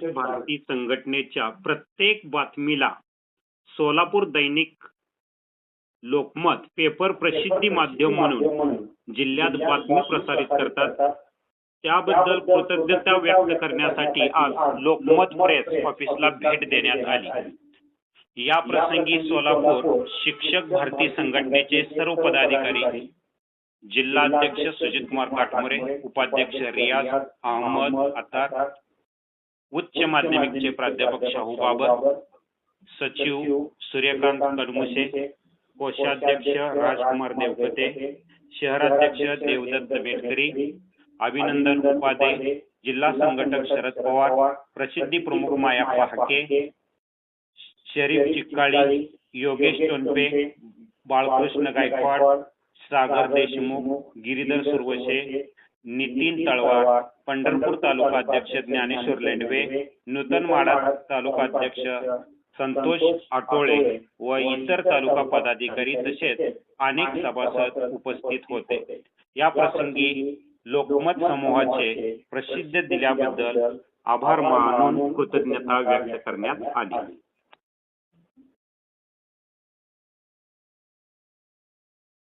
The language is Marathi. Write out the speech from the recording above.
शिक्षक भारती संघटनेच्या प्रत्येक बातमीला सोलापूर दैनिक लोकमत पेपर प्रसिद्धी माध्यम म्हणून जिल्ह्यात बातमी प्रसारित करतात. त्याबद्दल कृतज्ञता व्यक्त करण्यासाठी आज लोकमत प्रेस ऑफिसला भेट देण्यात आली. या प्रसंगी सोलापूर शिक्षक भारती संघटनेचे सर्व पदाधिकारी जिल्हाध्यक्ष सुजित कुमार काटमोरे उपाध्यक्ष रियाज अहमद अतार उच्च माध्यमिकचे प्राध्यापक शाहू बाबर सचिव सूर्यकांत कडमुसे कोषाध्यक्ष राजकुमार देवकते शहराध्यक्ष देवदत्त बेटकरी अभिनंदन उपाध्ये जिल्हा संघटक शरद पवार प्रसिद्धी प्रमुख माया हाके शरीफ चिक्काळी योगेश टोनपे बाळकृष्ण गायकवाड सागर देशमुख गिरीधर सुरवशे नितीन तळवार पंढरपूर तालुका अध्यक्ष ज्ञानेश्वर लेंडवे नूतन माडा तालुका अध्यक्ष संतोष आटोळे व इतर तालुका पदाधिकारी तसेच अनेक सभासद उपस्थित होते. या प्रसंगी लोकमत समूहाचे प्रसिद्ध दिल्याबद्दल आभार मानून कृतज्ञता व्यक्त करण्यात आली.